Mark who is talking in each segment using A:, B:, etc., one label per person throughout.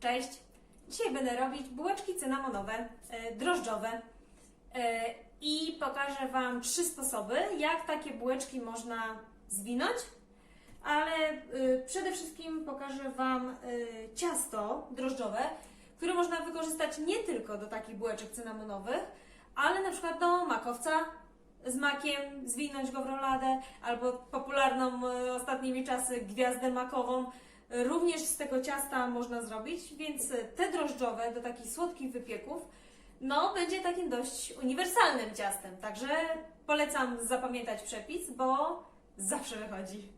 A: Cześć! Dzisiaj będę robić bułeczki cynamonowe, e, drożdżowe e, i pokażę Wam trzy sposoby, jak takie bułeczki można zwinąć, ale e, przede wszystkim pokażę Wam ciasto drożdżowe, które można wykorzystać nie tylko do takich bułeczek cynamonowych, ale na przykład do makowca z makiem, zwinąć go w roladę, albo popularną ostatnimi czasy gwiazdę makową. Również z tego ciasta można zrobić, więc te drożdżowe do takich słodkich wypieków, no będzie takim dość uniwersalnym ciastem. Także polecam zapamiętać przepis, bo zawsze wychodzi.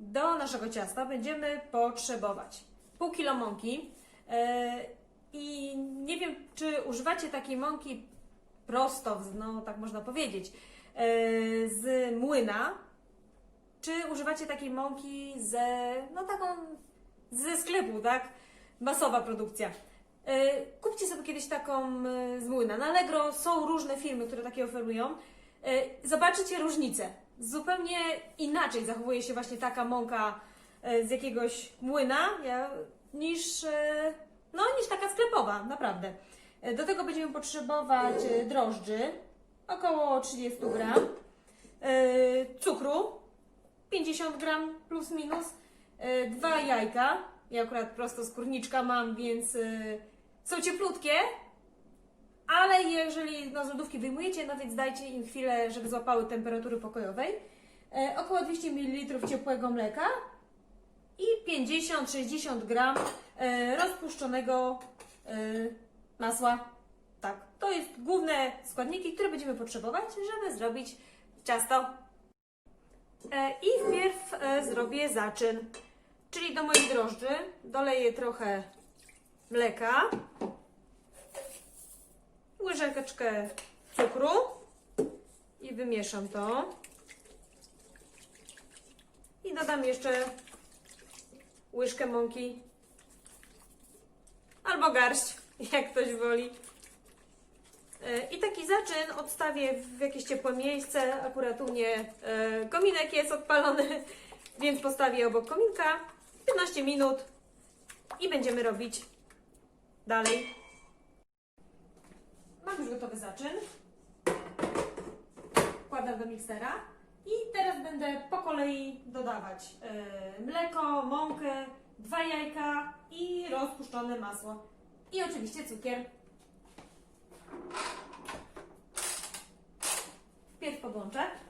A: Do naszego ciasta będziemy potrzebować pół kilo mąki e, i nie wiem, czy używacie takiej mąki prosto, no tak można powiedzieć, e, z młyna, czy używacie takiej mąki ze, no taką ze sklepu, tak? Masowa produkcja. E, Kupcie sobie kiedyś taką e, z młyna. Na Allegro są różne firmy, które takie oferują. E, Zobaczycie różnicę. Zupełnie inaczej zachowuje się właśnie taka mąka z jakiegoś młyna niż, no, niż taka sklepowa, naprawdę. Do tego będziemy potrzebować drożdży, około 30 gram, cukru, 50 gram plus minus, e, dwa jajka. Ja akurat prosto z kurniczka mam, więc e, są cieplutkie, ale jeżeli no, z lodówki wyjmujecie, no więc dajcie im chwilę, żeby złapały temperatury pokojowej. E, około 200 ml ciepłego mleka i 50-60 gram rozpuszczonego masła. Tak, to jest główne składniki, które będziemy potrzebować, żeby zrobić ciasto. E, I wpierw e, zrobię zaczyn. Czyli do moich drożdży doleję trochę mleka, łyżeczkę cukru i wymieszam to. I dodam jeszcze łyżkę mąki albo garść, jak ktoś woli. I taki zaczyn odstawię w jakieś ciepłe miejsce. Akurat u mnie e, kominek jest odpalony, więc postawię obok kominka 15 minut i będziemy robić dalej. Mam już gotowy zaczyn. Wkładam do miksera i teraz będę po kolei dodawać e, mleko, mąkę, dwa jajka i rozpuszczone masło. I oczywiście cukier. Podłączę.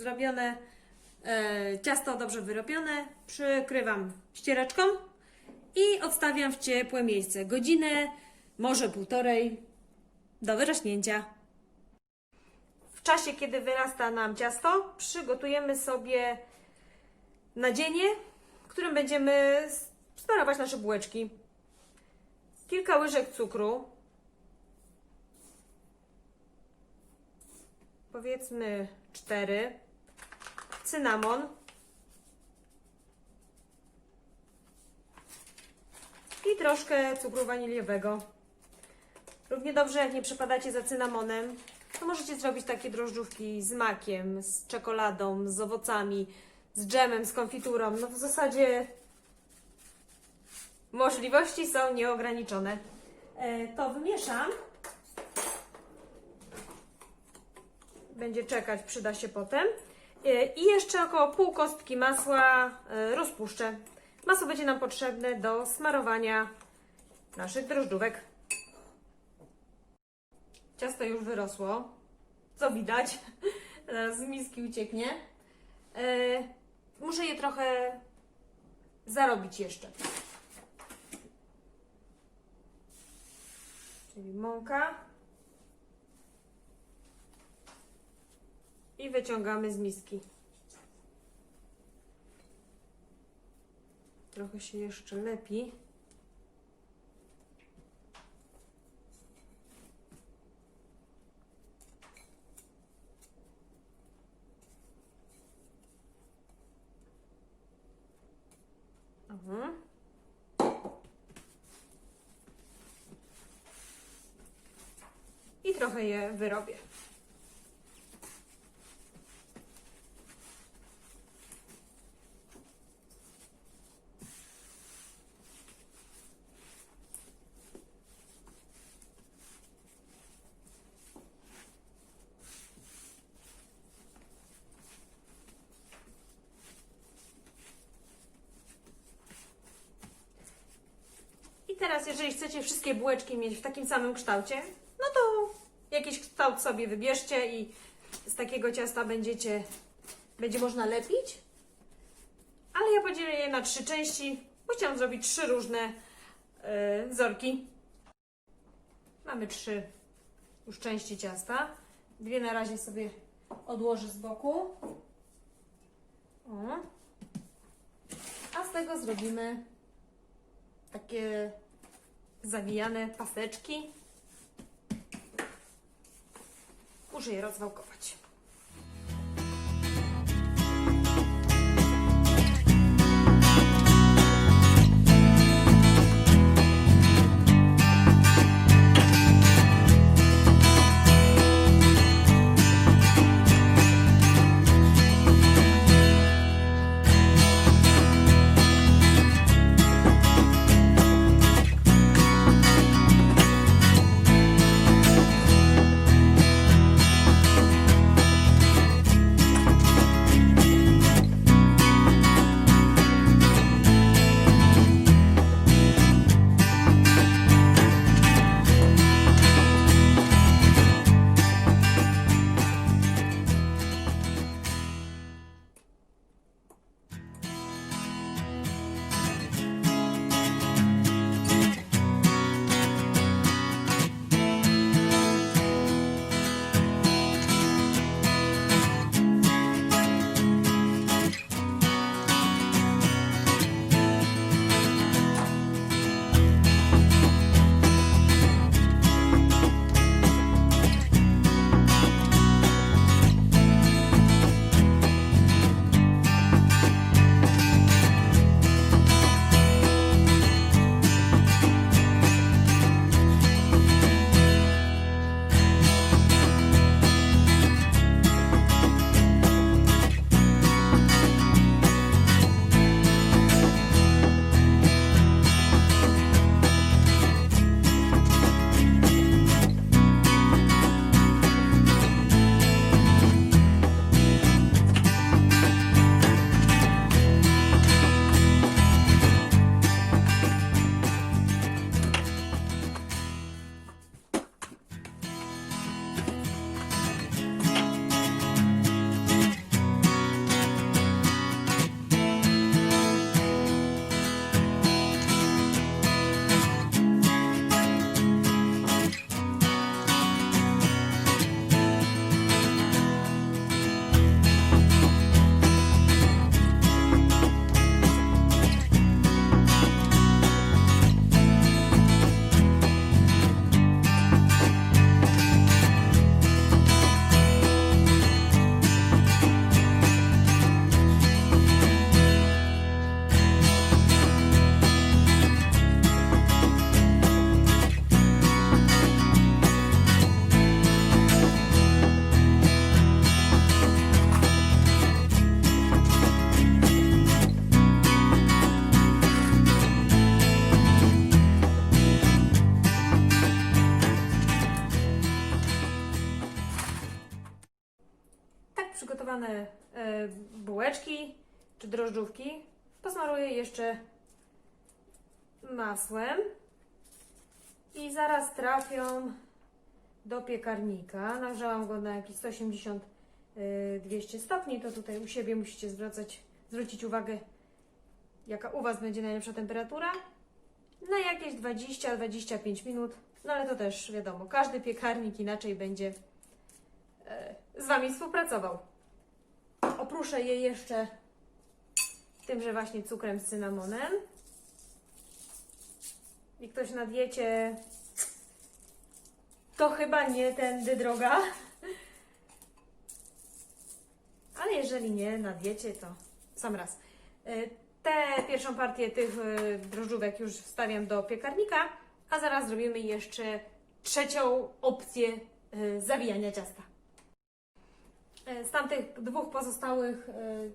A: Zrobione e, ciasto dobrze wyrobione. Przykrywam ściereczką i odstawiam w ciepłe miejsce. Godzinę, może półtorej do wyrośnięcia. W czasie, kiedy wyrasta nam ciasto, przygotujemy sobie nadzienie, którym będziemy smarować nasze bułeczki. Kilka łyżek cukru, powiedzmy 4, cynamon i troszkę cukru waniliowego. Równie dobrze, jak nie przepadacie za cynamonem, to możecie zrobić takie drożdżówki z makiem, z czekoladą, z owocami, z dżemem, z konfiturą. No w zasadzie możliwości są nieograniczone. E, to wymieszam. Będzie czekać, przyda się potem. E, I jeszcze około pół kostki masła e, rozpuszczę. Masło będzie nam potrzebne do smarowania naszych drożdżówek. Ciasto już wyrosło, co widać. Zaraz z miski ucieknie. E, muszę je trochę zarobić jeszcze. Czyli mąka. I wyciągamy z miski. Trochę się jeszcze lepi. Mhm. I trochę je wyrobię. I teraz, jeżeli chcecie wszystkie bułeczki mieć w takim samym kształcie, no to jakiś kształt sobie wybierzcie i z takiego ciasta będziecie, będzie można lepić. Ale ja podzielę je na trzy części, bo chciałam zrobić trzy różne yy, wzorki. Mamy trzy już części ciasta. Dwie na razie sobie odłożę z boku. O. A z tego zrobimy takie zawijane paseczki. Je rozwałkować. Przygotowane e, bułeczki czy drożdżówki posmaruję jeszcze masłem i zaraz trafią do piekarnika. Nagrzałam go na jakieś 180 y, 200 stopni, to tutaj u siebie musicie zwracać, zwrócić uwagę, jaka u Was będzie najlepsza temperatura. Na jakieś 20-25 minut, no ale to też wiadomo, każdy piekarnik inaczej będzie e, z Wami współpracował. Opruszę je jeszcze tymże właśnie cukrem z cynamonem. I ktoś na diecie, to chyba nie tędy droga. Ale jeżeli nie na diecie, to sam raz. Y, Tę pierwszą partię tych y, drożdżówek już wstawiam do piekarnika, a zaraz zrobimy jeszcze trzecią opcję y, zawijania ciasta. Y, Z tamtych dwóch pozostałych y,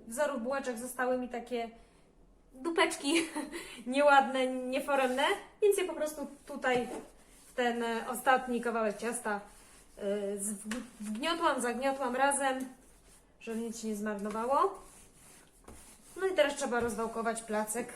A: wzorów bułeczek zostały mi takie dupeczki nieładne, nieforemne, więc je po prostu tutaj w ten y, ostatni kawałek ciasta wgniotłam, zagniotłam razem, żeby nic się nie zmarnowało. No i teraz trzeba rozwałkować placek.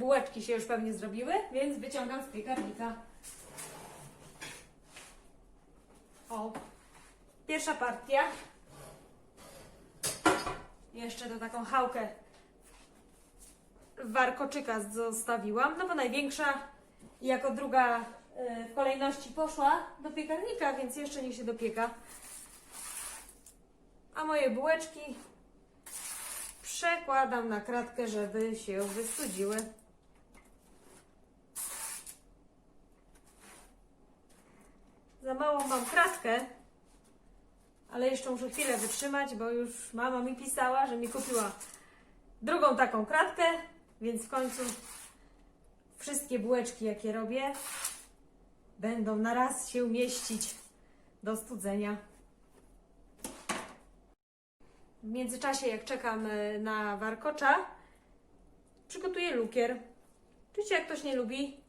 A: Bułeczki się już pewnie zrobiły, więc wyciągam z piekarnika. O, pierwsza partia. Jeszcze to taką chałkę warkoczyka zostawiłam, no bo największa jako druga y, w kolejności poszła do piekarnika, więc jeszcze niech się dopieka. A moje bułeczki przekładam na kratkę, żeby się wystudziły. Za małą mam kratkę, ale jeszcze muszę chwilę wytrzymać, bo już mama mi pisała, że mi kupiła drugą taką kratkę, więc w końcu wszystkie bułeczki, jakie robię, będą na raz się mieścić do studzenia. W międzyczasie, jak czekam e, na warkocza, przygotuję lukier. Oczywiście, jak ktoś nie lubi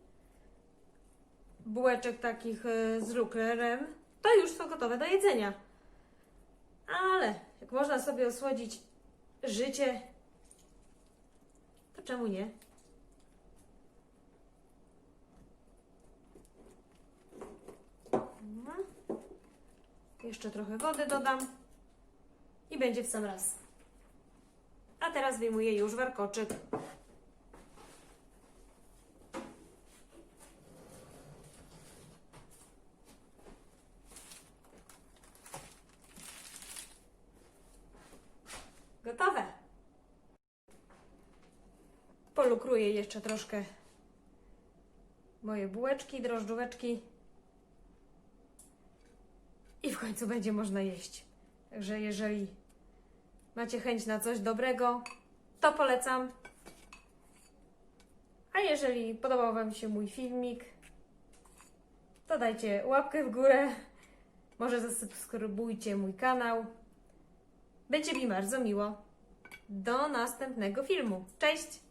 A: bułeczek takich y, z żukrem, to już są gotowe do jedzenia. Ale jak można sobie osłodzić życie, to czemu nie? No. Jeszcze trochę wody dodam i będzie w sam raz. A teraz wyjmuję już warkoczyk. Polukruję jeszcze troszkę moje bułeczki, drożdżóweczki i w końcu będzie można jeść. Także jeżeli macie chęć na coś dobrego, to polecam. A jeżeli podobał Wam się mój filmik, to dajcie łapkę w górę. Może zasubskrybujcie mój kanał. Będzie mi bardzo miło. Do następnego filmu. Cześć!